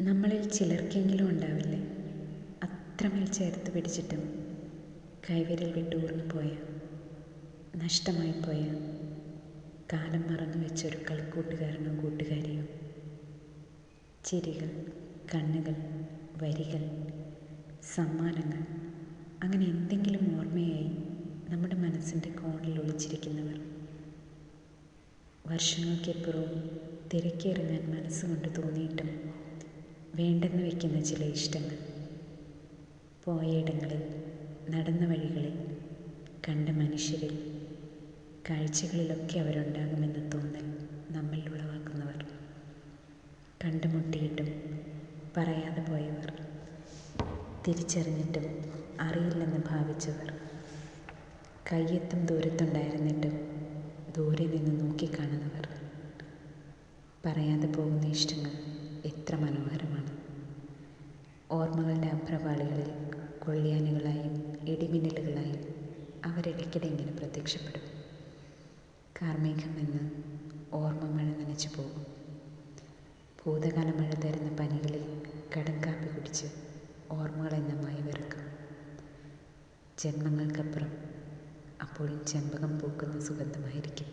നമ്മളിൽ ചിലർക്കെങ്കിലും ഉണ്ടാവില്ലേ? അത്രമേൽ ചേർത്ത് പിടിച്ചിട്ടും കൈവിരൽ വിട്ടൂർന്നു പോയ നഷ്ടമായി പോയ കാലം മറന്നു വെച്ചൊരു കളിക്കൂട്ടുകാരനോ കൂട്ടുകാരിയോ? ചിരികൾ കണ്ണുകൾ വരികൾ സമ്മാനങ്ങൾ അങ്ങനെ എന്തെങ്കിലും ഓർമ്മയായി നമ്മുടെ മനസ്സിന്റെ കോണിൽ ഒളിച്ചിരിക്കുന്നവർ. വർഷങ്ങൾക്കെപ്പുറവും തിരക്കിറങ്ങാൻ മനസ്സുകൊണ്ട് തോന്നിയിട്ടും വേണ്ടെന്ന് വയ്ക്കുന്ന ചില ഇഷ്ടങ്ങൾ. പോയയിടങ്ങളിൽ നടന്ന വഴികളിൽ കണ്ട മനുഷ്യരിൽ കാഴ്ചകളിലൊക്കെ അവരുണ്ടാകുമെന്ന തോന്നൽ നമ്മിൽ ഉളവാക്കുന്നവർ. കണ്ടുമുട്ടിയിട്ടും പറയാതെ പോയവർ. തിരിച്ചറിഞ്ഞിട്ടും അറിയില്ലെന്ന് ഭാവിച്ചവർ. കയ്യെത്തും ദൂരത്തുണ്ടായിരുന്നിട്ടും ദൂരെ നിന്ന് നോക്കിക്കാണുന്നവർ. പറയാതെ പോകുന്ന ഇഷ്ടങ്ങൾ എത്ര മനോഹരമാണ്. ഓർമ്മകളുടെ അഭ്രപാളികളിൽ കൊള്ളിയാനുകളായും ഇടിമിന്നലുകളായും അവരിടയ്ക്കിടെ ഇങ്ങനെ പ്രത്യക്ഷപ്പെടും. കാർമേഘം എന്ന് ഓർമ്മ മഴ നനച്ചു പോകും. ഭൂതകാല മഴ തരുന്ന പനികളിൽ കടങ്കാപ്പി കുടിച്ച് ഓർമ്മകൾ എന്നമായി വിറക്കും. ജന്മങ്ങൾക്കപ്പുറം അപ്പോഴും ചെമ്പകം പൂക്കുന്ന സുഗന്ധമായിരിക്കും.